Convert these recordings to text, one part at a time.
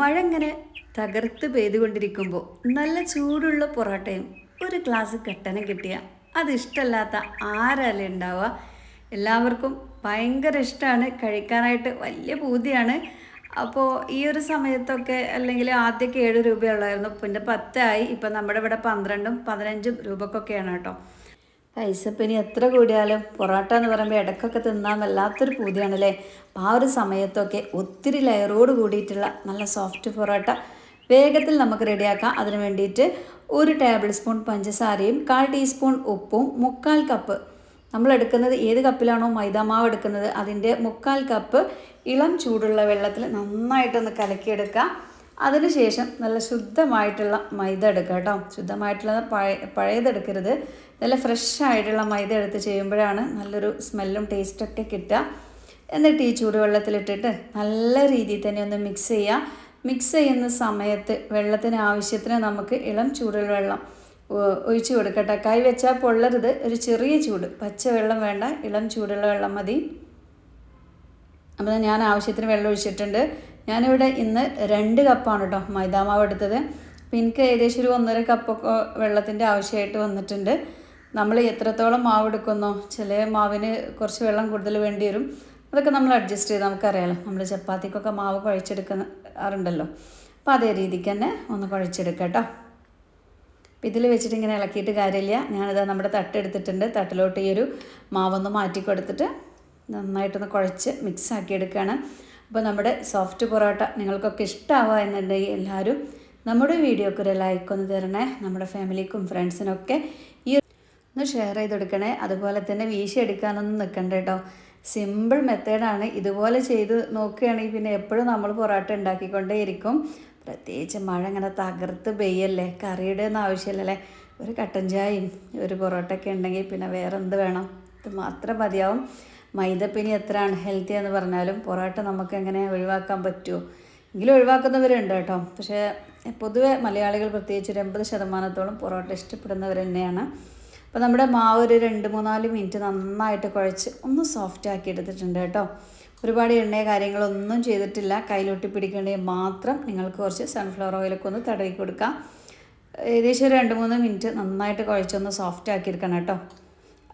മഴ ഇങ്ങനെ തകർത്ത് പെയ്തുകൊണ്ടിരിക്കുമ്പോൾ നല്ല ചൂടുള്ള പൊറോട്ടയും ഒരു ഗ്ലാസ് കട്ടനും കിട്ടിയ. അത് ഇഷ്ടമല്ലാത്ത ആരല്ലേ ഉണ്ടാവുക എല്ലാവർക്കും ഭയങ്കര ഇഷ്ടമാണ് കഴിക്കാനായിട്ട് വലിയ പൂതിയാണ്. അപ്പോൾ ഈ ഒരു സമയത്തൊക്കെ അല്ലെങ്കിൽ ആദ്യമൊക്കെ ഏഴ് രൂപയുള്ളായിരുന്നു. പിന്നെ പത്തായി. ഇപ്പം നമ്മുടെ ഇവിടെ പന്ത്രണ്ടും പതിനഞ്ചും രൂപക്കൊക്കെയാണ് കേട്ടോ. പൈസ ഇപ്പം ഇനി എത്ര കൂടിയാലും പൊറോട്ട എന്ന് പറയുമ്പോൾ ഇടയ്ക്കൊക്കെ തിന്നാൻ വല്ലാത്തൊരു പൂതിയാണല്ലേ? അപ്പോൾ ആ ഒരു സമയത്തൊക്കെ ഒത്തിരി ലെയറോട് കൂടിയിട്ടുള്ള നല്ല സോഫ്റ്റ് പൊറോട്ട വേഗത്തിൽ നമുക്ക് റെഡിയാക്കാം. അതിന് വേണ്ടിയിട്ട് ഒരു ടേബിൾ സ്പൂൺ പഞ്ചസാരയും കാൽ ടീസ്പൂൺ ഉപ്പും മുക്കാൽ കപ്പ് നമ്മൾ എടുക്കുന്നത് ഏത് കപ്പിലാണോ മൈദാമാവ് എടുക്കുന്നത്. അതിന്റെ മുക്കാൽ കപ്പ് ഇളം ചൂടുള്ള വെള്ളത്തിൽ നന്നായിട്ടൊന്ന് കലക്കിയെടുക്കുക. അതിനുശേഷം നല്ല ശുദ്ധമായിട്ടുള്ള മൈദ എടുക്കുക കേട്ടോ. ശുദ്ധമായിട്ടുള്ള പഴയ പഴയതെടുക്കരുത്. നല്ല ഫ്രഷ് ആയിട്ടുള്ള മൈദ എടുത്ത് ചെയ്യുമ്പോഴാണ് നല്ലൊരു സ്മെല്ലും ടേസ്റ്റൊക്കെ കിട്ടുക. എന്നിട്ട് ഈ ചൂടുവെള്ളത്തിലിട്ടിട്ട് നല്ല രീതിയിൽ തന്നെ ഒന്ന് മിക്സ് ചെയ്യുക. മിക്സ് ചെയ്യുന്ന സമയത്ത് വെള്ളത്തിന് ആവശ്യത്തിന് നമുക്ക് ഇളം ചൂടുള്ള വെള്ളം ഒഴിച്ചു കൊടുക്കട്ടെ. കൈ വെച്ചാൽ പൊള്ളരുത്. ഒരു ചെറിയ ചൂട്. പച്ച വെള്ളം വേണ്ട. ഇളം ചൂടുള്ള വെള്ളം മതി. അപ്പോൾ ഞാൻ ആവശ്യത്തിന് വെള്ളം ഒഴിച്ചിട്ടുണ്ട്. ഞാനിവിടെ ഇന്ന് രണ്ട് കപ്പാണ് കേട്ടോ മൈദാമാവ് എടുത്തത്. അപ്പോൾ എനിക്ക് ഏകദേശം ഒരു ഒന്നര കപ്പൊക്കെ വെള്ളത്തിന്റെ ആവശ്യമായിട്ട് വന്നിട്ടുണ്ട്. നമ്മൾ എത്രത്തോളം മാവ് എടുക്കുന്നോ ചില മാവിന് കുറച്ച് വെള്ളം കൂടുതൽ വേണ്ടി വരും അതൊക്കെ നമ്മൾ അഡ്ജസ്റ്റ് ചെയ്ത് നമുക്കറിയാലോ. നമ്മൾ ചപ്പാത്തിക്കൊക്കെ മാവ് കുഴച്ചെടുക്കാറുണ്ടല്ലോ. അപ്പോൾ അതേ രീതിക്ക് തന്നെ ഒന്ന് കുഴച്ചെടുക്കുക കേട്ടോ. ഇതിൽ വെച്ചിട്ട് ഇങ്ങനെ ഇളക്കിയിട്ട് കാര്യമില്ല. ഞാനിത് നമ്മുടെ തട്ട് എടുത്തിട്ടുണ്ട്. തട്ടിലോട്ട് ഈ ഒരു മാവൊന്ന് മാറ്റി കൊടുത്തിട്ട് നന്നായിട്ടൊന്ന് കുഴച്ച് മിക്സ് ആക്കി എടുക്കുകയാണ് അപ്പോൾ നമ്മുടെ സോഫ്റ്റ് പൊറോട്ട നിങ്ങൾക്കൊക്കെ ഇഷ്ടമാവുക എന്നുണ്ടെങ്കിൽ എല്ലാവരും നമ്മുടെ വീഡിയോക്ക് ഒരു ലൈക്ക് ഒന്ന് തരണേ. നമ്മുടെ ഫാമിലിക്കും ഫ്രണ്ട്സിനൊക്കെ ഒന്ന് ഷെയർ ചെയ്ത് കൊടുക്കണേ അതുപോലെ തന്നെ വീശി എടുക്കാനൊന്നും നിൽക്കണ്ട കേട്ടോ. സിമ്പിൾ മെത്തേഡാണ് ഇതുപോലെ ചെയ്ത് നോക്കുകയാണെങ്കിൽ പിന്നെ എപ്പോഴും നമ്മൾ പൊറോട്ട ഉണ്ടാക്കിക്കൊണ്ടേയിരിക്കും. പ്രത്യേകിച്ച് മഴ ഇങ്ങനെ തകർത്ത് പെയ്യല്ലേ? കറിയുടെ ഒന്നും ആവശ്യമില്ലല്ലേ ഒരു കട്ടൻ ചായയും ഒരു പൊറോട്ടയൊക്കെ ഉണ്ടെങ്കിൽ പിന്നെ വേറെ എന്ത് വേണം? ഇത് മാത്രം മതിയാവും. മൈദപ്പിനി എത്രയാണ്? ഹെൽത്തി എന്ന് പറഞ്ഞാലും പൊറോട്ട നമുക്ക് എങ്ങനെ ഒഴിവാക്കാൻ പറ്റുമോ എങ്കിലും ഒഴിവാക്കുന്നവരുണ്ട് കേട്ടോ. പക്ഷേ പൊതുവെ മലയാളികൾ പ്രത്യേകിച്ച് ഒരു എൺപത് ശതമാനത്തോളം പൊറോട്ട ഇഷ്ടപ്പെടുന്നവർ തന്നെയാണ്. അപ്പോൾ നമ്മുടെ മാവ് ഒരു രണ്ട് മൂന്നാൽ മിനിറ്റ് നന്നായിട്ട് കുഴച്ച് ഒന്ന് സോഫ്റ്റ് ആക്കി എടുത്തിട്ടുണ്ട് കേട്ടോ. ഒരുപാട് എണ്ണയോ കാര്യങ്ങളൊന്നും ചെയ്തിട്ടില്ല. കയ്യിലൊട്ടി പിടിക്കേണ്ടത് മാത്രം നിങ്ങൾക്ക് കുറച്ച് സൺഫ്ലവർ ഓയിലൊക്കെ ഒന്ന് തടവി കൊടുക്കാം. ഏകദേശം ഒരു രണ്ട് മൂന്ന് മിനിറ്റ് നന്നായിട്ട് കുഴച്ചൊന്ന് സോഫ്റ്റ് ആക്കി എടുക്കണം കേട്ടോ.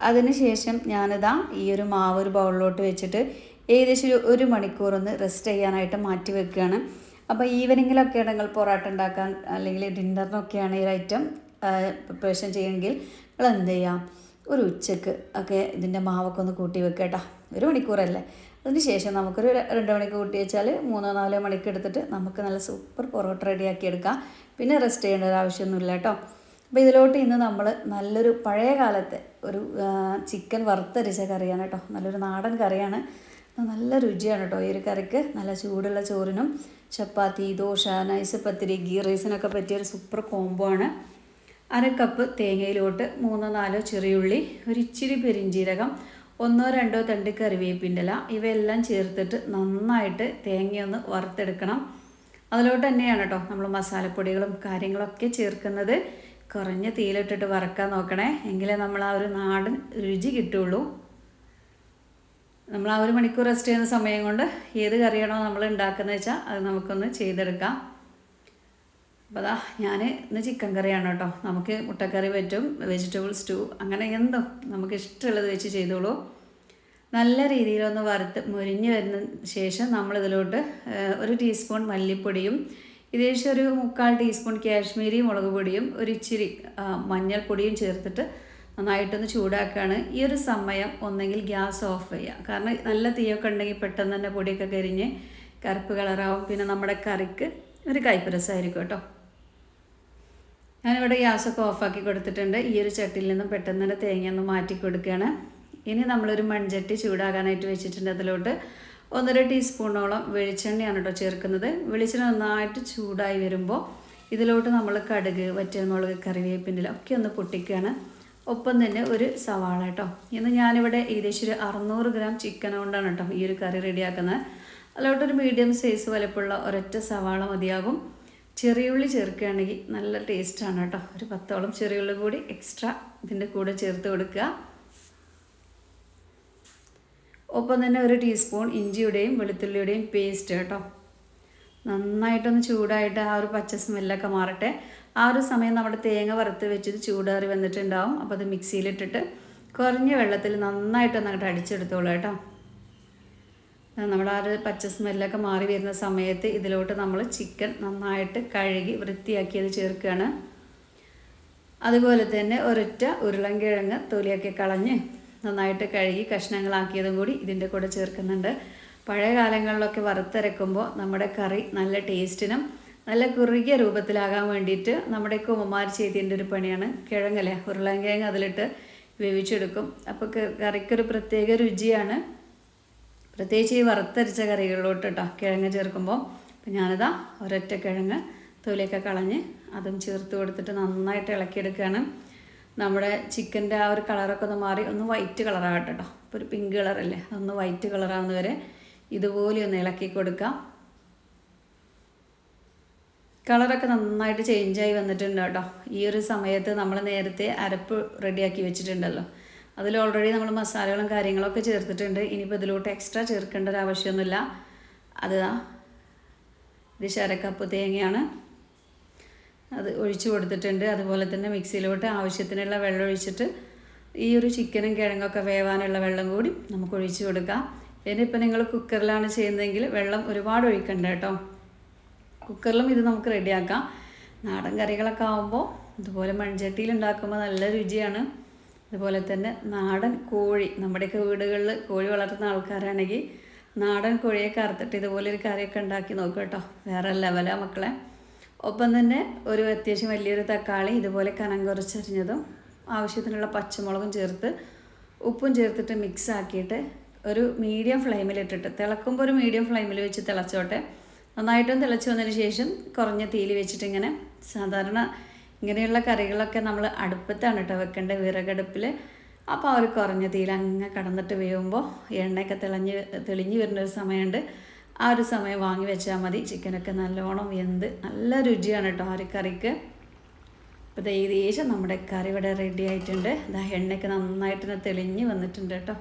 അതിനുശേഷം ഞാനിതാ ഈ ഒരു മാവ് ഒരു ബൗളിലോട്ട് വെച്ചിട്ട് ഏകദേശം ഒരു മണിക്കൂർ ഒന്ന് റെസ്റ്റ് ചെയ്യാനായിട്ട് മാറ്റി വെക്കുകയാണ്. അപ്പോൾ ഈവനിങ്ങിലൊക്കെ ആണെങ്കിൽ പൊറോട്ട ഉണ്ടാക്കാൻ അല്ലെങ്കിൽ ഡിന്നറിനൊക്കെയാണ് ഈ ഐറ്റം പ്രിപ്പറേഷൻ ചെയ്യണമെങ്കിൽ നിങ്ങൾ എന്ത് ചെയ്യാം ഒരു ഉച്ചയ്ക്ക് ഒക്കെ ഇതിന്റെ മാവൊക്കെ ഒന്ന് കൂട്ടി വെക്കുക ഒരു മണിക്കൂറല്ലേ? അതിന് ശേഷം നമുക്കൊരു രണ്ട് മണിക്ക് കൂട്ടി വെച്ചാൽ മൂന്നോ നാലോ മണിക്ക് എടുത്തിട്ട് നമുക്ക് നല്ല സൂപ്പർ പൊറോട്ട റെഡിയാക്കി എടുക്കാം. പിന്നെ റെസ്റ്റ് ചെയ്യേണ്ട ഒരു ആവശ്യമൊന്നുമില്ല കേട്ടോ. അപ്പോൾ ഇതിലോട്ട് ഇന്ന് നമ്മൾ നല്ലൊരു പഴയ കാലത്തെ ഒരു ചിക്കൻ വറുത്തരിച്ച കറിയാണ് കേട്ടോ. നല്ലൊരു നാടൻ കറിയാണ്. നല്ല രുചിയാണ് കേട്ടോ. ഈ ഒരു കറിക്ക് നല്ല ചൂടുള്ള ചോറിനും ചപ്പാത്തി ദോശ നൈസ് പത്തിരി ഗീ റൈസിനൊക്കെ പറ്റിയ ഒരു സൂപ്പർ കോംബോ ആണ്. അര കപ്പ് തേങ്ങയിലോട്ട് മൂന്നോ നാലോ ചെറിയുള്ളി ഒരു ഇച്ചിരി പെരിഞ്ചീരകം ഒന്നോ രണ്ടോ തണ്ട് കറിവേപ്പിന്റെ ഇല ഇവയെല്ലാം ചേർത്തിട്ട് നന്നായിട്ട് തേങ്ങയൊന്ന് വറുത്തെടുക്കണം. അതിലോട്ട് തന്നെയാണ് കേട്ടോ നമ്മൾ മസാലപ്പൊടികളും കാര്യങ്ങളൊക്കെ ചേർക്കുന്നത്. കുറഞ്ഞ തീയിലിട്ടിട്ട് വറക്കാൻ നോക്കണേ. എങ്കിലേ നമ്മൾ ആ ഒരു നാടൻ രുചി കിട്ടുള്ളൂ. നമ്മൾ ആ ഒരു മണിക്കൂർ റെസ്റ്റ് ചെയ്യുന്ന സമയം കൊണ്ട് ഏത് കറിയാണോ നമ്മൾ ഉണ്ടാക്കുന്നത് വെച്ചാൽ അത് നമുക്കൊന്ന് ചെയ്തെടുക്കാം. അപ്പോൾ അതാ ഞാൻ ഇന്ന് ചിക്കൻ കറിയാണ് കേട്ടോ. നമുക്ക് മുട്ടക്കറി പറ്റും വെജിറ്റബിൾ സ്റ്റൂ അങ്ങനെ എന്തോ നമുക്ക് ഇഷ്ടമുള്ളത് വെച്ച് ചെയ്തോളൂ. നല്ല രീതിയിലൊന്ന് വറുത്ത് മുരിഞ്ഞ് വരുന്ന ശേഷം നമ്മളിതിലോട്ട് ഒരു ടീസ്പൂൺ മല്ലിപ്പൊടിയും ഏകദേശം ഒരു മുക്കാൽ ടീസ്പൂൺ കാശ്മീരി മുളക് പൊടിയും ഒരു ഇച്ചിരി മഞ്ഞൾപ്പൊടിയും ചേർത്തിട്ട് നന്നായിട്ടൊന്ന് ചൂടാക്കുകയാണ് ഈ ഒരു സമയം ഒന്നെങ്കിൽ ഗ്യാസ് ഓഫ് ചെയ്യുക കാരണം നല്ല തീയൊക്കെ ഉണ്ടെങ്കിൽ പെട്ടെന്ന് തന്നെ പൊടിയൊക്കെ കരിഞ്ഞ് കറുപ്പ് കളറാവും. പിന്നെ നമ്മുടെ കറിക്ക് ഒരു കൈപ്പരസമായിരിക്കും കേട്ടോ. ഞാനിവിടെ ഗ്യാസൊക്കെ ഓഫാക്കി കൊടുത്തിട്ടുണ്ട്. ഈ ഒരു ചട്ടിയിൽ നിന്നും പെട്ടെന്ന് തന്നെ തേങ്ങ ഒന്ന് മാറ്റി കൊടുക്കുകയാണ്. ഇനി നമ്മളൊരു മൺചട്ടി ചൂടാകാനായിട്ട് വെച്ചിട്ടുണ്ട് അതിലോട്ട്. ഒന്നര ടീസ്പൂണോളം വെളിച്ചെണ്ണയാണ് കേട്ടോ ചേർക്കുന്നത്. വെളിച്ചെണ്ണ നന്നായിട്ട് ചൂടായി വരുമ്പോൾ ഇതിലോട്ട് നമ്മൾ കടുക് വറ്റൽമുളക് കറിവേപ്പിന്റെ ഒക്കെ ഒന്ന് പൊട്ടിക്കുകയാണ്. ഒപ്പം തന്നെ ഒരു സവാള കേട്ടോ. ഇന്ന് ഞാനിവിടെ ഏകദേശം ഒരു അറുന്നൂറ് ഗ്രാം ചിക്കൻ കൊണ്ടാണ് കേട്ടോ ഈ ഒരു കറി റെഡിയാക്കുന്നത് അതിലോട്ടൊരു മീഡിയം സൈസ് വലപ്പുള്ള ഒരൊറ്റ സവാള മതിയാകും. ചെറിയുള്ളി ചേർക്കുകയാണെങ്കിൽ നല്ല ടേസ്റ്റാണ് കേട്ടോ. ഒരു പത്തോളം ചെറിയുള്ളി കൂടി എക്സ്ട്രാ ഇതിന്റെ കൂടെ ചേർത്ത് കൊടുക്കുക. ഒപ്പം തന്നെ ഒരു ടീസ്പൂൺ ഇഞ്ചിയുടെയും വെളുത്തുള്ളിയുടെയും പേസ്റ്റ് കേട്ടോ. നന്നായിട്ടൊന്ന് ചൂടായിട്ട് ആ ഒരു പച്ച സ്മെല്ലൊക്കെ മാറട്ടെ. ആ ഒരു സമയം നമ്മുടെ തേങ്ങ വറുത്ത് വെച്ചത് ചൂടേറി വന്നിട്ടുണ്ടാവും. അപ്പോൾ അത് മിക്സിയിലിട്ടിട്ട് കുറഞ്ഞ വെള്ളത്തിൽ നന്നായിട്ടൊന്ന് അങ്ങോട്ട് അടിച്ചെടുത്തോളൂ കേട്ടോ. നമ്മുടെ ആ ഒരു പച്ച സ്മെല്ലൊക്കെ മാറി വരുന്ന സമയത്ത് ഇതിലോട്ട് നമ്മൾ ചിക്കൻ നന്നായിട്ട് കഴുകി വൃത്തിയാക്കിയത് ചേർക്കുകയാണ്. അതുപോലെ തന്നെ ഒരൊറ്റ ഉരുളൻകിഴങ്ങ് തൊലിയൊക്കെ കളഞ്ഞ് നന്നായിട്ട് കഴുകി കഷ്ണങ്ങളാക്കിയതും കൂടി ഇതിന്റെ കൂടെ ചേർക്കുന്നുണ്ട്. പഴയ കാലങ്ങളിലൊക്കെ വറുത്തരക്കുമ്പോൾ നമ്മുടെ കറി നല്ല ടേസ്റ്റിനും നല്ല കുറുകിയ രൂപത്തിലാകാൻ വേണ്ടിയിട്ട് നമ്മുടെയൊക്കെ ഉമ്മമാർ ചെയ്തതിന്റെ ഒരു പണിയാണ്. കിഴങ്ങല്ലേ ഉരുളൻകിഴങ്ങ് അതിലിട്ട് വേവിച്ചെടുക്കും. അപ്പോൾ കറിക്കൊരു പ്രത്യേക രുചിയാണ്. പ്രത്യേകിച്ച് ഈ വറുത്തരച്ച കറികളിലോട്ട് കേട്ടോ കിഴങ്ങ് ചേർക്കുമ്പോൾ അപ്പം ഞാനിതാ ഒരൊറ്റ കിഴങ്ങ് തൊലിയൊക്കെ കളഞ്ഞ് അതും ചേർത്ത് കൊടുത്തിട്ട് നന്നായിട്ട് ഇളക്കിയെടുക്കുകയാണ്. നമ്മുടെ ചിക്കന്റെ ആ ഒരു കളറൊക്കെ ഒന്ന് മാറി ഒന്ന് വൈറ്റ് കളറാകട്ടെ കേട്ടോ ഇപ്പോൾ ഒരു പിങ്ക് കളറല്ലേ? അതൊന്ന് വൈറ്റ് കളറാവുന്ന വരെ ഇതുപോലെ ഒന്ന് ഇളക്കി കൊടുക്കാം. കളറൊക്കെ നന്നായിട്ട് ചേഞ്ചായി വന്നിട്ടുണ്ട് കേട്ടോ. ഈ ഒരു സമയത്ത് നമ്മൾ നേരത്തെ അരപ്പ് റെഡിയാക്കി വെച്ചിട്ടുണ്ടല്ലോ. അതിൽ ഓൾറെഡി നമ്മൾ മസാലകളും കാര്യങ്ങളൊക്കെ ചേർത്തിട്ടുണ്ട്. ഇനിയിപ്പോൾ ഇതിലോട്ട് എക്സ്ട്രാ ചേർക്കേണ്ട ഒരു ആവശ്യമൊന്നുമില്ല. അത് ഇത് ശരക്കപ്പ് തേങ്ങയാണ്. അത് ഒഴിച്ചു കൊടുത്തിട്ടുണ്ട്. അതുപോലെ തന്നെ മിക്സിയിലോട്ട് ആവശ്യത്തിനുള്ള വെള്ളം ഒഴിച്ചിട്ട് ഈ ഒരു ചിക്കനും കിഴങ്ങൊക്കെ വേവാനുള്ള വെള്ളം കൂടി നമുക്ക് ഒഴിച്ചു കൊടുക്കാം. ഇനിയിപ്പോൾ നിങ്ങൾ കുക്കറിലാണ് ചെയ്യുന്നതെങ്കിൽ വെള്ളം ഒരുപാട് ഒഴിക്കണ്ട കേട്ടോ. കുക്കറിലും ഇത് നമുക്ക് റെഡിയാക്കാം നാടൻ കറികളൊക്കെ ആകുമ്പോൾ ഇതുപോലെ മൺചട്ടിയിൽ ഉണ്ടാക്കുമ്പോൾ നല്ല രുചിയാണ്. അതുപോലെ തന്നെ നാടൻ കോഴി നമ്മുടെയൊക്കെ വീടുകളിൽ കോഴി വളർത്തുന്ന ആൾക്കാരാണെങ്കിൽ നാടൻ കോഴിയെ കറുത്തിട്ട് ഇതുപോലെ ഒരു കറിയൊക്കെ ഉണ്ടാക്കി നോക്കുക കേട്ടോ. വേറെ ലെവലാ മക്കളെ. ഒപ്പം തന്നെ ഒരു അത്യാവശ്യം വലിയൊരു തക്കാളി ഇതുപോലെ കനം കുറച്ചരിഞ്ഞതും ആവശ്യത്തിനുള്ള പച്ചമുളകും ചേർത്ത് ഉപ്പും ചേർത്തിട്ട് മിക്സ് ആക്കിയിട്ട് ഒരു മീഡിയം ഫ്ലെയിമിൽ ഇട്ടിട്ട് തിളക്കുമ്പോൾ ഒരു മീഡിയം ഫ്ലെയിമിൽ വെച്ച് തിളച്ചോട്ടെ. നന്നായിട്ടും തിളച്ച് വന്നതിന് ശേഷം കുറഞ്ഞ തീയിൽ വെച്ചിട്ട് ഇങ്ങനെ സാധാരണ ഇങ്ങനെയുള്ള കറികളൊക്കെ നമ്മൾ അടുപ്പത്താണ് കേട്ടോ വെക്കേണ്ടത് വിറകടുപ്പിൽ. അപ്പോൾ ഒരു കുറഞ്ഞ തീയിൽ അങ്ങ് കടന്നിട്ട് വേവുമ്പോൾ എണ്ണയൊക്കെ തെളിഞ്ഞ് തെളിഞ്ഞ് വരുന്ന ഒരു സമയമുണ്ട്. ആ ഒരു സമയം വാങ്ങി വെച്ചാൽ മതി. ചിക്കനൊക്കെ നല്ലോണം വെന്ത് നല്ല രുചിയാണ് കേട്ടോ ആ ഒരു കറിക്ക്. അപ്പോൾ ഏകദേശം നമ്മുടെ കറി ഇവിടെ റെഡി ആയിട്ടുണ്ട്. ഇതാ എണ്ണയൊക്കെ നന്നായിട്ട് തെളിഞ്ഞ് വന്നിട്ടുണ്ട് കേട്ടോ.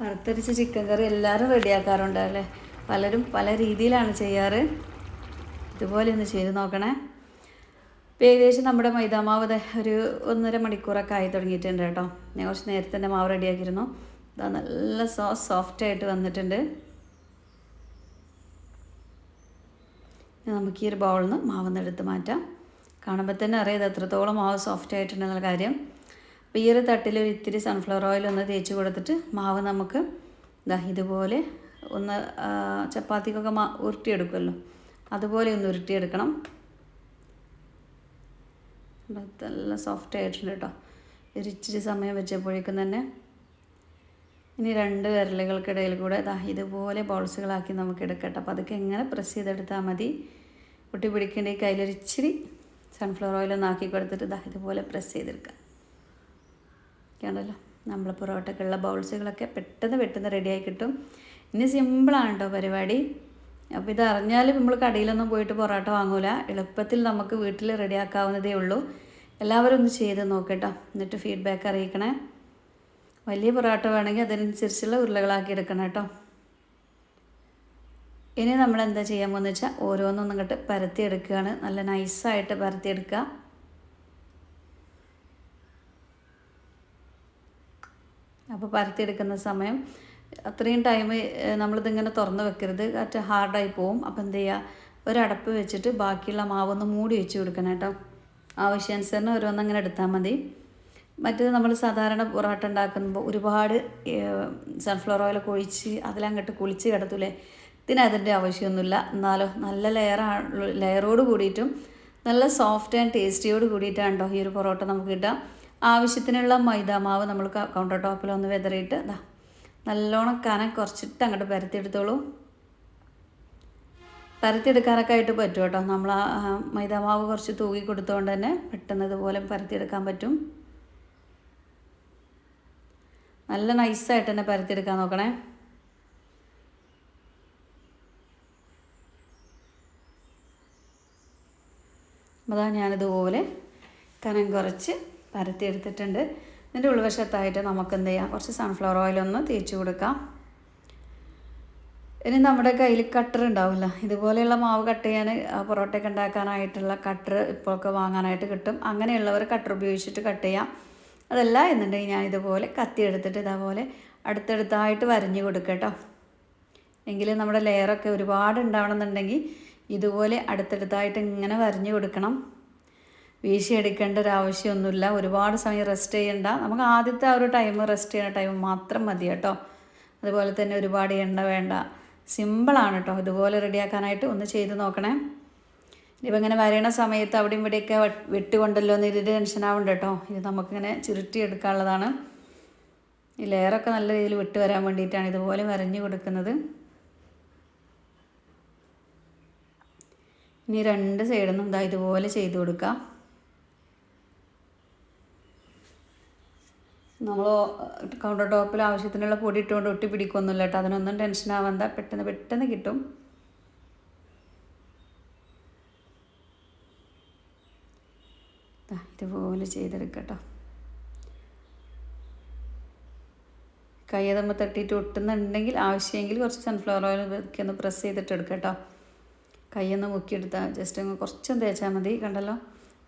വറുത്തരിച്ച ചിക്കൻ കറി എല്ലാവരും റെഡിയാക്കാറുണ്ട് അല്ലേ? പലരും പല രീതിയിലാണ് ചെയ്യാറ്. ഇതുപോലെ ഒന്ന് ചെയ്ത് നോക്കണേ. ഇപ്പോൾ ഏകദേശം നമ്മുടെ മൈദാമാവ് ഒരു ഒന്നര മണിക്കൂറൊക്കെ ആയി തുടങ്ങിയിട്ടുണ്ട് കേട്ടോ. ഞാൻ കുറച്ച് നേരത്തെ തന്നെ മാവ് റെഡിയാക്കിയിരുന്നു. ഇതാ നല്ല സോ സോഫ്റ്റ് ആയിട്ട് വന്നിട്ടുണ്ട്. നമുക്ക് ഈ ഒരു ബൗളിൽ നിന്ന് മാവ് എടുത്ത് മാറ്റാം. കാണുമ്പോൾ തന്നെ അറിയാം ഇത് എത്രത്തോളം മാവ് സോഫ്റ്റ് ആയിട്ടുണ്ടെന്നുള്ള കാര്യം. അപ്പോൾ ഈ ഒരു തട്ടിൽ ഒരു ഇത്തിരി സൺഫ്ലവർ ഓയിൽ ഒന്ന് തേച്ച് കൊടുത്തിട്ട് മാവ് നമുക്ക് ഇതാ ഇതുപോലെ ഒന്ന് ചപ്പാത്തിക്കൊക്കെ മാ ഉരുട്ടിയെടുക്കുമല്ലോ അതുപോലെ ഒന്ന് ഉരുട്ടിയെടുക്കണം. നല്ല സോഫ്റ്റ് ആയിട്ടുണ്ട് കേട്ടോ. ഇരിച്ചിരി സമയം വെച്ചപ്പോഴേക്കും തന്നെ ഇനി രണ്ട് വിരലുകൾക്കിടയിൽ കൂടെ ഇതാ ഇതുപോലെ ബോൾസുകളാക്കി നമുക്ക് എടുക്കട്ടെ അപ്പോൾ അതൊക്കെ എങ്ങനെ പ്രസ് ചെയ്തെടുത്താൽ മതി. കുട്ടി പിടിക്കേണ്ട ഈ കയ്യിലൊരിച്ചിരി സൺഫ്ലവർ ഓയിൽ ഒന്ന് ആക്കി കൊടുത്തിട്ട് ഇതാ ഇതുപോലെ പ്രസ് ചെയ്തെടുക്കാം. കണ്ടല്ലോ? നമ്മൾ പൊറോട്ടക്കുള്ള ബൗൾസുകളൊക്കെ പെട്ടെന്ന് പെട്ടെന്ന് റെഡിയായി കിട്ടും. ഇനി സിമ്പിളാണ് കേട്ടോ പരിപാടി. അപ്പോൾ ഇത് അറിഞ്ഞാൽ നമ്മൾ കടയിലൊന്നും പോയിട്ട് പൊറോട്ട വാങ്ങൂല. എളുപ്പത്തിൽ നമുക്ക് വീട്ടിൽ റെഡിയാക്കാവുന്നതേ ഉള്ളൂ. എല്ലാവരും ഒന്ന് ചെയ്ത് നോക്കട്ടോ. എന്നിട്ട് ഫീഡ്ബാക്ക് അറിയിക്കണേ. വലിയ പൊറോട്ട വേണമെങ്കിൽ അതിനനുസരിച്ചുള്ള ഉരുളകളാക്കി എടുക്കണം കേട്ടോ. ഇനി നമ്മൾ എന്താ ചെയ്യാൻ പോകുന്നത് വെച്ചാൽ ഓരോന്നും ഇങ്ങോട്ട് പരത്തി എടുക്കുകയാണ് നല്ല നൈസായിട്ട് പരത്തി എടുക്കുക അപ്പോൾ പരത്തിയെടുക്കുന്ന സമയം അത്രയും ടൈം നമ്മളിതിങ്ങനെ തുറന്ന് വെക്കരുത്. കാറ്റ് ഹാർഡായി പോവും. അപ്പോൾ എന്ത് ചെയ്യുക ഒരടപ്പ് വെച്ചിട്ട് ബാക്കിയുള്ള മാവൊന്ന് മൂടി വെച്ച് കൊടുക്കണം കേട്ടോ. ആവശ്യാനുസരണം ഓരോന്നങ്ങനെ എടുത്താൽ മതി. മറ്റേത് നമ്മൾ സാധാരണ പൊറോട്ട ഉണ്ടാക്കുമ്പോൾ ഒരുപാട് സൺഫ്ലവർ ഓയിലൊക്കെ ഒഴിച്ച് അതിലങ്ങോട്ട് കുളിച്ച് കിടത്തൂലേ? ഇതിന് അതിന്റെ ആവശ്യമൊന്നുമില്ല. എന്നാലോ നല്ല ലെയറാണ് ലെയറോട് കൂടിയിട്ടും നല്ല സോഫ്റ്റ് ആൻഡ് ടേസ്റ്റിയോട് കൂടിയിട്ടാണ് കേട്ടോ ഈ ഒരു പൊറോട്ട നമുക്ക് കിട്ടുക. ആവശ്യത്തിനുള്ള മൈദാ മാവ് നമ്മൾ കൗണ്ടർ ടോപ്പിൽ ഒന്ന് വെതറിയിട്ട് ഇതാ നല്ലോണം കനം കുറച്ചിട്ട് അങ്ങോട്ട് പരത്തിയെടുത്തോളൂ. പരത്തിയെടുക്കാനൊക്കെ ആയിട്ട് പറ്റും കേട്ടോ. നമ്മൾ ആ മൈദാമാവ് കുറച്ച് തൂക്കി കൊടുത്തുകൊണ്ട് തന്നെ പെട്ടെന്ന് ഇതുപോലെ പരത്തിയെടുക്കാൻ പറ്റും. നല്ല നൈസായിട്ട് തന്നെ പരത്തിയെടുക്കാൻ നോക്കണേ. അതാ ഞാനിതുപോലെ കനം കുറച്ച് പരത്തിയെടുത്തിട്ടുണ്ട്. ഇതിന്റെ ഉൾവശത്തായിട്ട് നമുക്ക് എന്ത് ചെയ്യാം? കുറച്ച് സൺഫ്ലവർ ഒന്ന് തേച്ച് കൊടുക്കാം. ഇനി നമ്മുടെ കയ്യിൽ കട്ടർ ഉണ്ടാവില്ല. ഇതുപോലെയുള്ള മാവ് കട്ട് ചെയ്യാൻ പൊറോട്ടയൊക്കെ ഉണ്ടാക്കാനായിട്ടുള്ള കട്ടർ ഇപ്പോഴൊക്കെ വാങ്ങാനായിട്ട് കിട്ടും. അങ്ങനെയുള്ളവർ കട്ടർ ഉപയോഗിച്ചിട്ട് കട്ട് ചെയ്യാം. അതല്ല എന്നുണ്ടെങ്കിൽ ഞാൻ ഇതുപോലെ കത്തി എടുത്തിട്ട് ഇതേപോലെ അടുത്തടുത്തായിട്ട് വരഞ്ഞു കൊടുക്കട്ടോ എങ്കിൽ നമ്മുടെ ലെയറൊക്കെ ഒരുപാട് ഉണ്ടാവണമെന്നുണ്ടെങ്കിൽ ഇതുപോലെ അടുത്തടുത്തായിട്ട് ഇങ്ങനെ വരഞ്ഞു കൊടുക്കണം. വീശിയെടുക്കേണ്ട ഒരു ആവശ്യമൊന്നുമില്ല ഒരുപാട് സമയം റെസ്റ്റ് ചെയ്യണ്ട. നമുക്ക് ആദ്യത്തെ ആ ഒരു ടൈം റെസ്റ്റ് ചെയ്യുന്ന ടൈം മാത്രം മതി കേട്ടോ. അതുപോലെ തന്നെ ഒരുപാട് എണ്ണ വേണ്ട. സിമ്പിളാണ് കേട്ടോ. ഇതുപോലെ റെഡിയാക്കാനായിട്ട് ഒന്ന് ചെയ്ത് നോക്കണേ. ഇപ്പം ഇങ്ങനെ വരയണ സമയത്ത് അവിടെയും ഇവിടെയൊക്കെ വെട്ടുകൊണ്ടല്ലോ എന്ന് ഇതിന്റെ ടെൻഷൻ ആവണ്ട കേട്ടോ. ഇത് നമുക്കിങ്ങനെ ചുരുട്ടി എടുക്കാനുള്ളതാണ് ഈ ലെയറൊക്കെ നല്ല രീതിയിൽ വിട്ട് വരാൻ വേണ്ടിയിട്ടാണ് ഇതുപോലെ വരഞ്ഞു കൊടുക്കുന്നത്. ഇനി രണ്ട് സൈഡിൽ നിന്നും ഇതാ ഇതുപോലെ ചെയ്ത് കൊടുക്കാം. നമ്മൾ കൗണ്ടർ ടോപ്പിൽ ആവശ്യത്തിനുള്ള പൊടി ഇട്ടുകൊണ്ട് ഒട്ടി പിടിക്കൊന്നുമില്ല കേട്ടോ. അതിനൊന്നും ടെൻഷൻ ആവണ്ട. പെട്ടെന്ന് പെട്ടെന്ന് കിട്ടും. ഇതുപോലെ ചെയ്തെടുക്കട്ടോ. കൈ തമ്മിൽ തട്ടിയിട്ട് ഒട്ടുന്നുണ്ടെങ്കിൽ ആവശ്യമെങ്കിൽ കുറച്ച് സൺഫ്ലവർ ഓയിൽ ഒക്കെ ഒന്ന് പ്രസ് ചെയ്തിട്ട് എടുക്കട്ടോ കൈയൊന്ന് മുക്കിയെടുത്താൽ ജസ്റ്റ് അങ്ങ് കുറച്ചൊന്ന് തേച്ചാൽ മതി കണ്ടല്ലോ?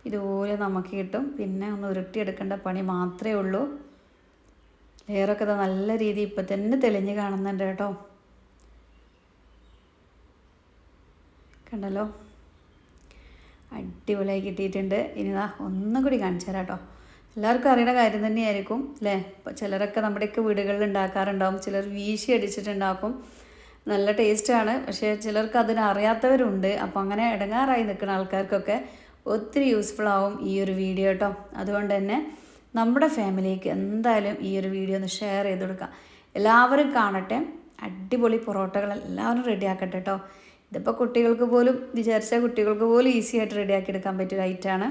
ഇതുപോലെ നമുക്ക് കിട്ടും. പിന്നെ ഒന്ന് ഉരുട്ടിയെടുക്കേണ്ട പണി മാത്രമേ ഉള്ളൂ. ലെയറൊക്കെ നല്ല രീതി ഇപ്പം തന്നെ തെളിഞ്ഞ് കാണുന്നുണ്ട് കേട്ടോ. കണ്ടല്ലോ? അടിപൊളിയായി കിട്ടിയിട്ടുണ്ട്. ഇനി ഇതാ ഒന്നും കൂടി കാണിച്ചു തരാം കേട്ടോ. എല്ലാവർക്കും അറിയുന്ന കാര്യം തന്നെയായിരിക്കും അല്ലേ? ചിലരൊക്കെ നമ്മുടെയൊക്കെ വീടുകളിൽ ഉണ്ടാക്കാറുണ്ടാവും ചിലർ വീശി അടിച്ചിട്ടുണ്ടാക്കും. നല്ല ടേസ്റ്റാണ് പക്ഷേ ചിലർക്ക് അതിന് അറിയാത്തവരുണ്ട്. അപ്പോൾ അങ്ങനെ ഇടങ്ങാറായി നിൽക്കുന്ന ആൾക്കാർക്കൊക്കെ ഒത്തിരി യൂസ്ഫുൾ ആവും ഈ ഒരു വീഡിയോ കേട്ടോ. അതുകൊണ്ട് തന്നെ നമ്മുടെ ഫാമിലിക്ക് എന്തായാലും ഈ ഒരു വീഡിയോ ഒന്ന് ഷെയർ ചെയ്ത് കൊടുക്കാം. എല്ലാവരും കാണട്ടെ. അടിപൊളി പൊറോട്ടകൾ എല്ലാവരും റെഡിയാക്കട്ടെ കേട്ടോ ഇതിപ്പോൾ കുട്ടികൾക്ക് പോലും വിചാരിച്ച കുട്ടികൾക്ക് പോലും ഈസി ആയിട്ട് റെഡിയാക്കി എടുക്കാൻ പറ്റിയ ഐറ്റാണ്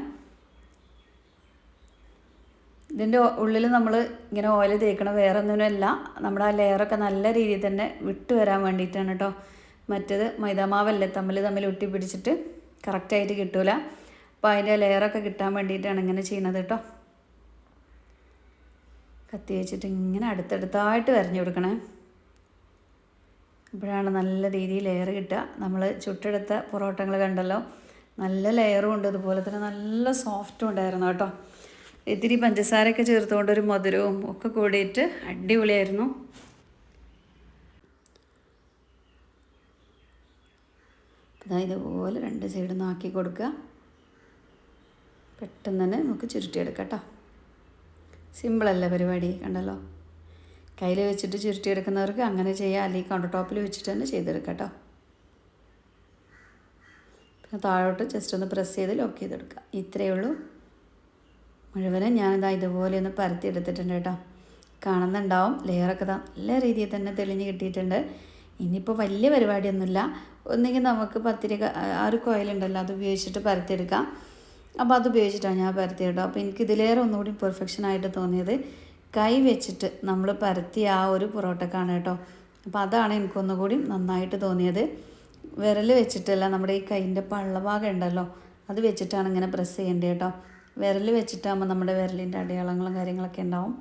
ഇതിന്റെ ഉള്ളിൽ നമ്മൾ ഇങ്ങനെ ഓയിൽ തേക്കണം വേറെ ഒന്നിനുമല്ല നമ്മുടെ ആ ലെയറൊക്കെ നല്ല രീതിയിൽ തന്നെ വിട്ട് വരാൻ വേണ്ടിയിട്ടാണ് കേട്ടോ മറ്റേത് മൈദാമാവല്ലേ തമ്മിൽ തമ്മിൽ ഒട്ടി പിടിച്ചിട്ട് കറക്റ്റായിട്ട് കിട്ടൂല. അപ്പോൾ അതിന്റെ ലെയറൊക്കെ കിട്ടാൻ വേണ്ടിയിട്ടാണ് ഇങ്ങനെ ചെയ്യണത് കേട്ടോ കത്തി വെച്ചിട്ട് ഇങ്ങനെ അടുത്തടുത്തായിട്ട് വരഞ്ഞു കൊടുക്കണേ. അപ്പോഴാണ് നല്ല രീതിയിൽ ലെയർ കിട്ടുക. നമ്മൾ ചുട്ടെടുത്ത പൊറോട്ടകൾ കണ്ടല്ലോ? നല്ല ലെയറും ഉണ്ട്. അതുപോലെ തന്നെ നല്ല സോഫ്റ്റും ഉണ്ടായിരുന്നു കേട്ടോ. ഇത്തിരി പഞ്ചസാരയൊക്കെ ചേർത്തുകൊണ്ട് ഒരു മധുരവും ഒക്കെ കൂടിയിട്ട് അടിപൊളിയായിരുന്നു. അതാ ഇതുപോലെ രണ്ട് നിന്ന് ആക്കി കൊടുക്കുക. പെട്ടെന്ന് തന്നെ നമുക്ക് ചുരുട്ടിയെടുക്കാം കേട്ടോ. സിമ്പിളല്ല പരിപാടി കണ്ടല്ലോ? കയ്യിൽ വെച്ചിട്ട് ചുരുട്ടിയെടുക്കുന്നവർക്ക് അങ്ങനെ ചെയ്യാം അല്ലെങ്കിൽ കൗണ്ടർ ടോപ്പിൽ വെച്ചിട്ട് തന്നെ ചെയ്തെടുക്കാം പിന്നെ താഴോട്ട് ജസ്റ്റ് ഒന്ന് പ്രസ് ചെയ്ത് ലോക്ക് ചെയ്തെടുക്കുക. ഇത്രയേ ഉള്ളൂ. മുഴുവനും ഞാനിതാ ഇതുപോലെ ഒന്ന് പരത്തി എടുത്തിട്ടുണ്ട് കേട്ടോ. കാണുന്നുണ്ടാവും. ലെയറൊക്കെ നല്ല രീതിയിൽ തന്നെ തെളിഞ്ഞ് കിട്ടിയിട്ടുണ്ട്. ഇനിയിപ്പോൾ വലിയ പരിപാടിയൊന്നുമില്ല. ഒന്നെങ്കിൽ നമുക്ക് പത്തിരി ആ ഒരു കോയിലുണ്ടല്ലോ അത് ഉപയോഗിച്ചിട്ട് പരത്തിയെടുക്കാം. അപ്പോൾ അത് ഉപയോഗിച്ചിട്ടാണ് ഞാൻ പരത്തി കേട്ടോ. അപ്പോൾ എനിക്ക് ഇതിലേറെ ഒന്നുകൂടി പെർഫെക്ഷൻ ആയിട്ട് തോന്നിയത് കൈ വെച്ചിട്ട് നമ്മൾ പരത്തിയ ആ ഒരു പൊറോട്ടക്കാണ് കേട്ടോ. അപ്പോൾ അതാണ് എനിക്കൊന്നുകൂടി നന്നായിട്ട് തോന്നിയത്. വിരൽ വെച്ചിട്ടല്ല നമ്മുടെ ഈ കൈന്റെ പള്ളഭാഗം ഉണ്ടല്ലോ അത് വെച്ചിട്ടാണ് ഇങ്ങനെ പ്രസ് ചെയ്യേണ്ടത് കേട്ടോ. വിരൽ വെച്ചിട്ടാകുമ്പോൾ നമ്മുടെ വിരലിന്റെ അടയാളങ്ങളും കാര്യങ്ങളൊക്കെ ഉണ്ടാവും.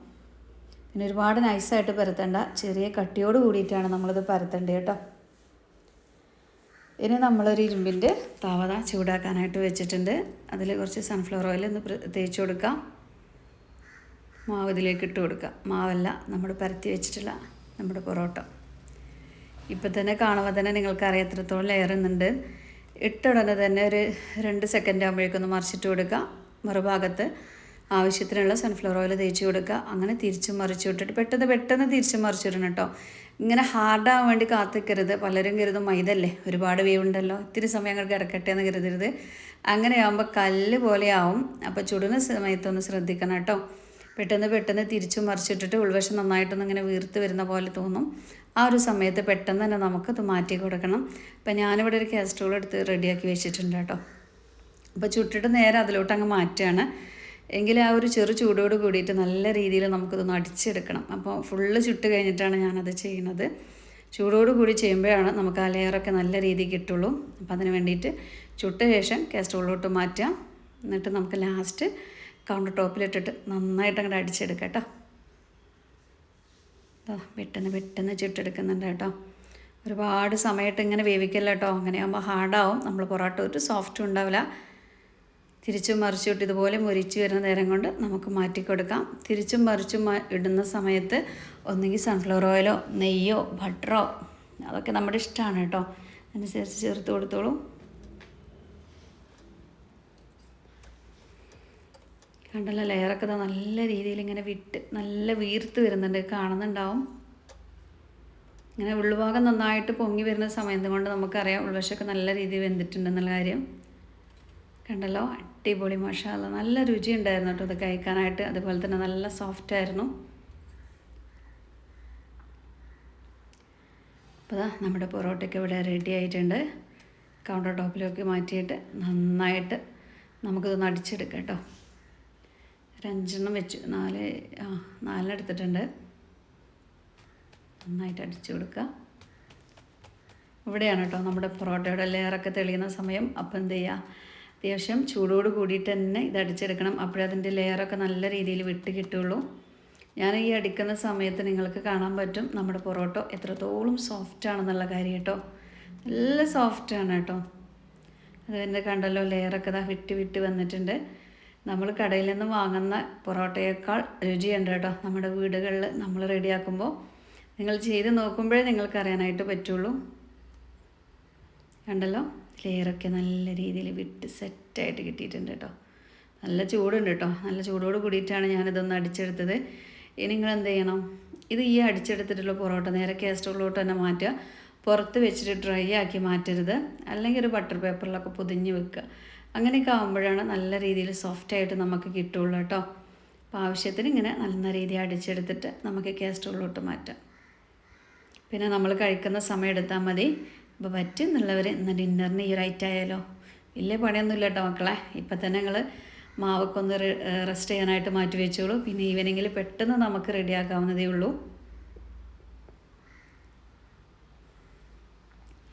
പിന്നെ ഒരുപാട് നൈസായിട്ട് പരത്തേണ്ട ചെറിയ കട്ടിയോട് കൂടിയിട്ടാണ് നമ്മളിത് പരത്തേണ്ടത് കേട്ടോ. ഇനി നമ്മളൊരു ഇരുമ്പിന്റെ താവത ചൂടാക്കാനായിട്ട് വെച്ചിട്ടുണ്ട്. അതിൽ കുറച്ച് സൺഫ്ലവർ ഓയിൽ ഒന്ന് തേച്ച് കൊടുക്കാം. മാവ് ഇതിലേക്ക് ഇട്ട് കൊടുക്കാം. മാവല്ല നമ്മൾ പരത്തി വെച്ചിട്ടുള്ള നമ്മുടെ പൊറോട്ട. ഇപ്പം തന്നെ കാണുമ്പോൾ തന്നെ നിങ്ങൾക്കറിയാം എത്രത്തോളം ലെയറുന്നുണ്ട് ഇട്ട ഉടനെ തന്നെ ഒരു രണ്ട് സെക്കൻഡ് ആകുമ്പോഴേക്കൊന്ന് മറിച്ചിട്ട് കൊടുക്കുക മറുഭാഗത്ത് ആവശ്യത്തിനുള്ള സൺഫ്ലവർ ഓയിൽ തേച്ച് കൊടുക്കുക. അങ്ങനെ തിരിച്ച് മറിച്ച് വിട്ടിട്ട് പെട്ടെന്ന് പെട്ടെന്ന് തിരിച്ച് മറിച്ചിടണം കേട്ടോ. ഇങ്ങനെ ഹാർഡാകാൻ വേണ്ടി കാത്തിക്കരുത്. പലരും കരുതും മൈദല്ലേ ഒരുപാട് വേവുണ്ടല്ലോ ഇത്തിരി സമയം അങ്ങോട്ട് കിടക്കട്ടെ എന്ന് കരുതരുത്. അങ്ങനെയാകുമ്പോൾ കല്ല് പോലെയാവും. അപ്പോൾ ചുടുന്ന സമയത്തൊന്ന് ശ്രദ്ധിക്കണം കേട്ടോ. പെട്ടെന്ന് പെട്ടെന്ന് തിരിച്ചു മറിച്ചിട്ടിട്ട് ഉൾവശം നന്നായിട്ടൊന്ന് ഇങ്ങനെ വീർത്ത് വരുന്ന പോലെ തോന്നും. ആ ഒരു സമയത്ത് പെട്ടെന്ന് തന്നെ നമുക്കത് മാറ്റി കൊടുക്കണം. അപ്പം ഞാനിവിടെ ഒരു കാസ്ട്രോൾ എടുത്ത് റെഡിയാക്കി വെച്ചിട്ടുണ്ട് കേട്ടോ. അപ്പോൾ ചുട്ടിട്ട് നേരെ അതിലോട്ട് അങ്ങ് മാറ്റുകയാണ്. എങ്കിൽ ആ ഒരു ചെറു ചൂടോട് കൂടിയിട്ട് നല്ല രീതിയിൽ നമുക്കിതൊന്ന് അടിച്ചെടുക്കണം. അപ്പോൾ ഫുള്ള് ചുട്ട് കഴിഞ്ഞിട്ടാണ് ഞാനത് ചെയ്യുന്നത്. ചൂടോട് കൂടി ചെയ്യുമ്പോഴാണ് നമുക്ക് ആ ലെയറൊക്കെ നല്ല രീതിയിൽ കിട്ടുള്ളൂ. അപ്പോൾ അതിന് വേണ്ടിയിട്ട് ചുട്ട ശേഷം കാസ്ട്രോളിലോട്ട് മാറ്റാം. എന്നിട്ട് നമുക്ക് ലാസ്റ്റ് കൗണ്ടർ ടോപ്പിലിട്ടിട്ട് നന്നായിട്ട് അങ്ങോട്ട് അടിച്ചെടുക്കാം കേട്ടോ പെട്ടെന്ന് പെട്ടെന്ന് ചുട്ടെടുക്കുന്നുണ്ട് കേട്ടോ ഒരുപാട് സമയത്ത് ഇങ്ങനെ വേവിക്കല്ല കേട്ടോ അങ്ങനെയാകുമ്പോൾ ഹാർഡാവും നമ്മൾ പൊറോട്ട ഒരു സോഫ്റ്റും ഉണ്ടാവില്ല. തിരിച്ചും മറിച്ചും ഇട്ട് ഇതുപോലെ മുരിച്ച് വരുന്ന നേരം കൊണ്ട് നമുക്ക് മാറ്റി കൊടുക്കാം തിരിച്ചും മറിച്ചും ഇടുന്ന സമയത്ത് ഒന്നുകിൽ സൺഫ്ലവർ ഓയിലോ നെയ്യോ ബട്ടറോ അതൊക്കെ നമ്മുടെ ഇഷ്ടമാണ് കേട്ടോ. അനുസരിച്ച് ചേർത്ത് കൊടുത്തോളൂ. കണ്ടല്ലോ ലെയറൊക്കെ നല്ല രീതിയിൽ ഇങ്ങനെ വിട്ട് നല്ല വീർത്ത് വരുന്നുണ്ട്. കാണുന്നുണ്ടാവും. ഇങ്ങനെ ഉൾഭാഗം നന്നായിട്ട് പൊങ്ങി വരുന്ന സമയം കൊണ്ട് നമുക്കറിയാം ഉൾവശമൊക്കെ നല്ല രീതിയിൽ വെന്തിട്ടുണ്ടെന്നുള്ള കാര്യം. കണ്ടല്ലോ അടിപൊളി മഷാല നല്ല രുചി ഉണ്ടായിരുന്നു കേട്ടോ ഇത് കഴിക്കാനായിട്ട്. അതുപോലെ തന്നെ നല്ല സോഫ്റ്റ് ആയിരുന്നു. അപ്പോൾ ഇതാ നമ്മുടെ പൊറോട്ടയ്ക്ക് ഇവിടെ റെഡി ആയിട്ടുണ്ട്. കൗണ്ടർ ടോപ്പിലേക്ക് മാറ്റിയിട്ട് നന്നായിട്ട് നമുക്കിതൊന്ന് അടിച്ചെടുക്കാം കേട്ടോ. അഞ്ചെണ്ണം വെച്ചു. നാല് ആ നാലെണ്ണം എടുത്തിട്ടുണ്ട്. നന്നായിട്ട് അടിച്ചു കൊടുക്കുക ഇവിടെയാണ് കേട്ടോ നമ്മുടെ പൊറോട്ടയുടെ ലെയറൊക്കെ തെളിയുന്ന സമയം. അപ്പം എന്ത് ചെയ്യുക അത്യാവശ്യം ചൂടോട് കൂടിയിട്ട് തന്നെ ഇത് അടിച്ചെടുക്കണം. അപ്പോഴേ അതിന്റെ ലെയറൊക്കെ നല്ല രീതിയിൽ വിട്ട് കിട്ടുള്ളൂ ഞാൻ ഈ അടിക്കുന്ന സമയത്ത് നിങ്ങൾക്ക് കാണാൻ പറ്റും നമ്മുടെ പൊറോട്ട എത്രത്തോളം സോഫ്റ്റ് ആണെന്നുള്ള കാര്യം കേട്ടോ. നല്ല സോഫ്റ്റ് ആണ് കേട്ടോ. അത് തന്നെ കണ്ടല്ലോ ലെയറൊക്കെ ഇതാ വിട്ട് വിട്ട് വന്നിട്ടുണ്ട്. നമ്മൾ കടയിൽ നിന്ന് വാങ്ങുന്ന പൊറോട്ടയേക്കാൾ രുചിയുണ്ട് കേട്ടോ. നമ്മുടെ വീടുകളിൽ നമ്മൾ റെഡിയാക്കുമ്പോൾ നിങ്ങൾ ചെയ്ത് നോക്കുമ്പോഴേ നിങ്ങൾക്ക് അറിയാനായിട്ട് പറ്റുള്ളൂ. കണ്ടല്ലോ? ലെയറൊക്കെ നല്ല രീതിയിൽ വിട്ട് സെറ്റായിട്ട് കിട്ടിയിട്ടുണ്ട് കേട്ടോ. നല്ല ചൂടുണ്ട് കേട്ടോ. നല്ല ചൂടോട് കൂടിയിട്ടാണ് ഞാനിതൊന്ന് അടിച്ചെടുത്തത്. ഇനി നിങ്ങൾ എന്ത് ചെയ്യണം? ഇത് ഈ അടിച്ചെടുത്തിട്ടുള്ള പൊറോട്ട നേരെ കാസ്ട്രോളിലോട്ട് തന്നെ മാറ്റുക. പുറത്ത് വെച്ചിട്ട് ഡ്രൈ ആക്കി മാറ്റരുത്. അല്ലെങ്കിൽ ഒരു ബട്ടർ പേപ്പറിലൊക്കെ പൊതിഞ്ഞ് വെക്കുക. അങ്ങനെയൊക്കെ ആകുമ്പോഴാണ് നല്ല രീതിയിൽ സോഫ്റ്റായിട്ട് നമുക്ക് കിട്ടുള്ളൂ കേട്ടോ. അപ്പോൾ ആവശ്യത്തിന് ഇങ്ങനെ നല്ല രീതിയിൽ അടിച്ചെടുത്തിട്ട് നമുക്ക് കാസ്ട്രോളിലോട്ട് മാറ്റാം. പിന്നെ നമ്മൾ കഴിക്കുന്ന സമയം എടുത്താൽ മതി. അപ്പോൾ പറ്റുന്നുള്ളവർ ഇന്ന് ഡിന്നറിന് ഈ റൈറ്റ് ആയാലോ വലിയ പണിയൊന്നുമില്ല കേട്ടോ മക്കളെ. ഇപ്പം തന്നെ ഞങ്ങൾ മാവൊക്കൊന്ന് റെസ്റ്റ് ചെയ്യാനായിട്ട് മാറ്റി വെച്ചോളൂ. പിന്നെ ഈവനിങ്ങിൽ പെട്ടെന്ന് നമുക്ക് റെഡിയാക്കാവുന്നതേ ഉള്ളൂ.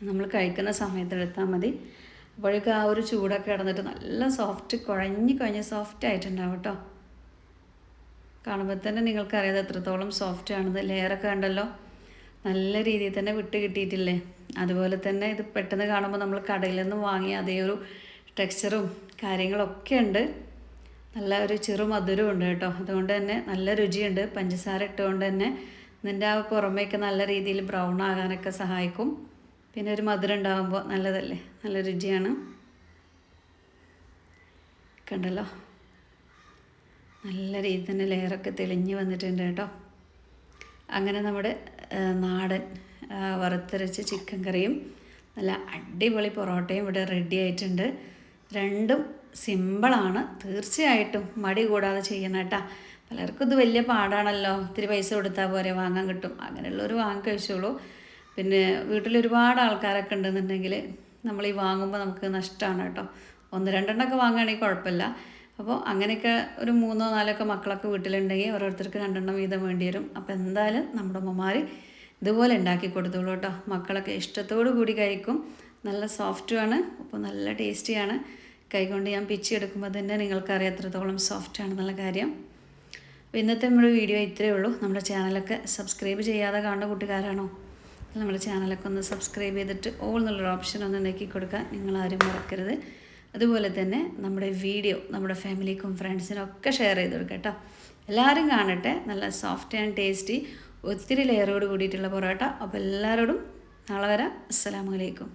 നമ്മൾ കഴിക്കുന്ന സമയത്ത് എടുത്താൽ മതി. അപ്പോഴേക്കും ആ ഒരു ചൂടൊക്കെ കിടന്നിട്ട് നല്ല സോഫ്റ്റ് കുഴഞ്ഞ് കുഴഞ്ഞ് സോഫ്റ്റ് ആയിട്ടുണ്ടാവും കേട്ടോ കാണുമ്പോൾ തന്നെ നിങ്ങൾക്കറിയാതെ എത്രത്തോളം സോഫ്റ്റ് ആണെന്ന് ലെയറൊക്കെ ഉണ്ടല്ലോ നല്ല രീതിയിൽ തന്നെ വിട്ട് കിട്ടിയിട്ടില്ലേ? അതുപോലെ തന്നെ ഇത് പെട്ടെന്ന് കാണുമ്പോൾ നമ്മൾ കടയിൽ നിന്ന് വാങ്ങിയ അതേ ഒരു ടെക്സ്ചറും കാര്യങ്ങളൊക്കെ ഉണ്ട്. നല്ല ഒരു ചെറു മധുരവും ഉണ്ട് കേട്ടോ. അതുകൊണ്ട് തന്നെ നല്ല രുചിയുണ്ട്. പഞ്ചസാര ഇട്ടുകൊണ്ട് തന്നെ ഇതിന്റെ ആ പുറമേക്ക് നല്ല രീതിയിൽ ബ്രൗൺ ആകാനൊക്കെ സഹായിക്കും. പിന്നെ ഒരു മധുരം ഉണ്ടാകുമ്പോൾ നല്ലതല്ലേ? നല്ല രുചിയാണ്. കണ്ടല്ലോ? നല്ല രീതി തന്നെ ലെയറൊക്കെ തെളിഞ്ഞ് വന്നിട്ടുണ്ട് കേട്ടോ. അങ്ങനെ നമ്മുടെ നാടൻ വറുത്തരച്ച ചിക്കൻ കറിയും നല്ല അടിപൊളി പൊറോട്ടയും ഇവിടെ റെഡി ആയിട്ടുണ്ട്. രണ്ടും സിമ്പിളാണ് തീർച്ചയായിട്ടും മടി കൂടാതെ ചെയ്യണം കേട്ടോ. പലർക്കും ഇത് വലിയ പാടാണല്ലോ. ഇത്തിരി പൈസ കൊടുത്താൽ പോരെ വാങ്ങാൻ കിട്ടും. അങ്ങനെയുള്ളവർ വാങ്ങി കഴിച്ചോളൂ. പിന്നെ വീട്ടിൽ ഒരുപാട് ആൾക്കാരൊക്കെ ഉണ്ടെന്നുണ്ടെങ്കിൽ നമ്മൾ ഈ വാങ്ങുമ്പോൾ നമുക്ക് നഷ്ടമാണ് കേട്ടോ. ഒന്ന് രണ്ടെണ്ണമൊക്കെ വാങ്ങുകയാണെങ്കിൽ കുഴപ്പമില്ല. അപ്പോൾ അങ്ങനെയൊക്കെ ഒരു മൂന്നോ നാലോ നാലൊക്കെ മക്കളൊക്കെ വീട്ടിലുണ്ടെങ്കിൽ ഓരോരുത്തർക്ക് രണ്ടെണ്ണം വീതം വേണ്ടി വരും. അപ്പോൾ എന്തായാലും നമ്മുടെ അമ്മമാർ ഇതുപോലെ ഉണ്ടാക്കി കൊടുത്തോളൂ കേട്ടോ. മക്കളൊക്കെ ഇഷ്ടത്തോടു കൂടി കഴിക്കും. നല്ല സോഫ്റ്റുമാണ്. അപ്പോൾ നല്ല ടേസ്റ്റിയാണ്. കൈകൊണ്ട് ഞാൻ പിച്ചി എടുക്കുമ്പോൾ തന്നെ നിങ്ങൾക്കറിയാം എത്രത്തോളം സോഫ്റ്റ് ആണെന്നുള്ള കാര്യം. അപ്പോൾ ഇന്നത്തെ നമ്മുടെ വീഡിയോ ഇത്രയേ ഉള്ളൂ. നമ്മുടെ ചാനലൊക്കെ സബ്സ്ക്രൈബ് ചെയ്യാതെ കാണുന്ന കൂട്ടുകാരാണോ? നമ്മുടെ ചാനലൊക്കെ ഒന്ന് സബ്സ്ക്രൈബ് ചെയ്തിട്ട് ഓൾ എന്നുള്ളൊരു ഓപ്ഷൻ ഒന്ന് നെക്കി കൊടുക്കാൻ നിങ്ങളാരും മറക്കരുത്. അതുപോലെ തന്നെ നമ്മുടെ വീഡിയോ നമ്മുടെ ഫാമിലിക്കും ഫ്രണ്ട്സിനും ഒക്കെ ഷെയർ ചെയ്ത് കൊടുക്കുക കേട്ടോ. എല്ലാവരും കാണട്ടെ. നല്ല സോഫ്റ്റ് ആൻഡ് ടേസ്റ്റി ഒത്തിരി ലെയറോട് കൂടിയിട്ടുള്ള പൊറോട്ട. അപ്പോൾ എല്ലാവരോടും നാളെ വരാം. അസ്സലാമലൈക്കും